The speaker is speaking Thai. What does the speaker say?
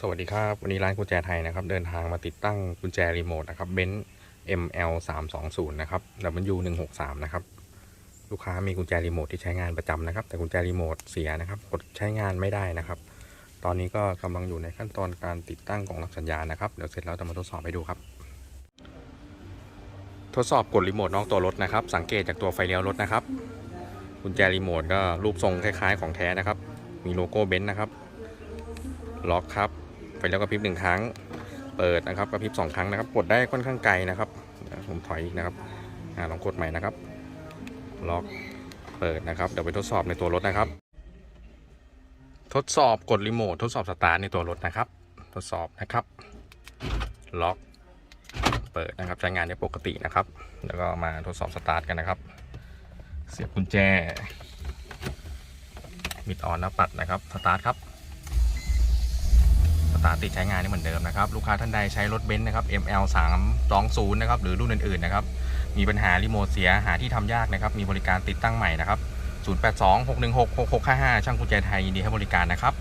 สวัสดีครับ วันนี้ร้านกุญแจไทยนะครับ เดินทางมาติดตั้งกุญแจรีโมทนะครับเบนซ์ ML 3 2 0นะครับ W 1 6 3นะครับ ลูกค้ามีกุญแจรีโมทที่ใช้งานประจำนะครับ แต่กุญแจรีโมทเสียนะครับ กดใช้งานไม่ได้นะครับ ตอนนี้ก็กำลังอยู่ในขั้นตอนการติดตั้งกล่องรับสัญญาณนะครับ เดี๋ยวเสร็จแล้วจะมาทดสอบให้ดูครับ ทดสอบกดรีโมทนอกตัวรถนะครับ สังเกตจากตัวไฟเลี้ยวรถนะครับ กุญแจรีโมทก็รูปทรงคล้ายๆ ของแท้นะครับ มีโลโก้เบนซ์นะครับ ล็อกครับ ไฟเลี้ยวกระพริบหนึ่งครั้ง เปิดนะครับกระพริบสองครั้งนะครับ กดได้ค่อนข้างไกลนะครับผมถอยอีกนะครับอลองกดใหม่นะครับ ล็อกเปิดนะครับ เดี๋ยวไปทดสอบในตัวรถนะครับ ทดสอบกดรีโมททดสอบสตาร์ทในตัวรถนะครับ ทดสอบนะครับ ล็อก เปิดนะครับใช้งานได้ปกตินะครับ แล้วก็มาทดสอบสตาร์ทกันนะครับ เสียบกุญแจมิดออนแล้วปัดนะครับ สตาร์ทครับ ตาร์ทติดใช้งานได้เหมือนเดิมนะครับ ลูกค้าท่านใดใช้รถเบนซ์นะครับ ML 3 2 0นะครับ หรือรุ่นอื่นๆนะครับ มีปัญหารีโมทเสียหาที่ทำยากนะครับ มีบริการติดตั้งใหม่นะครับ 082 616 6655 ช่างกุญแจไทยยินดีให้บริการนะครับ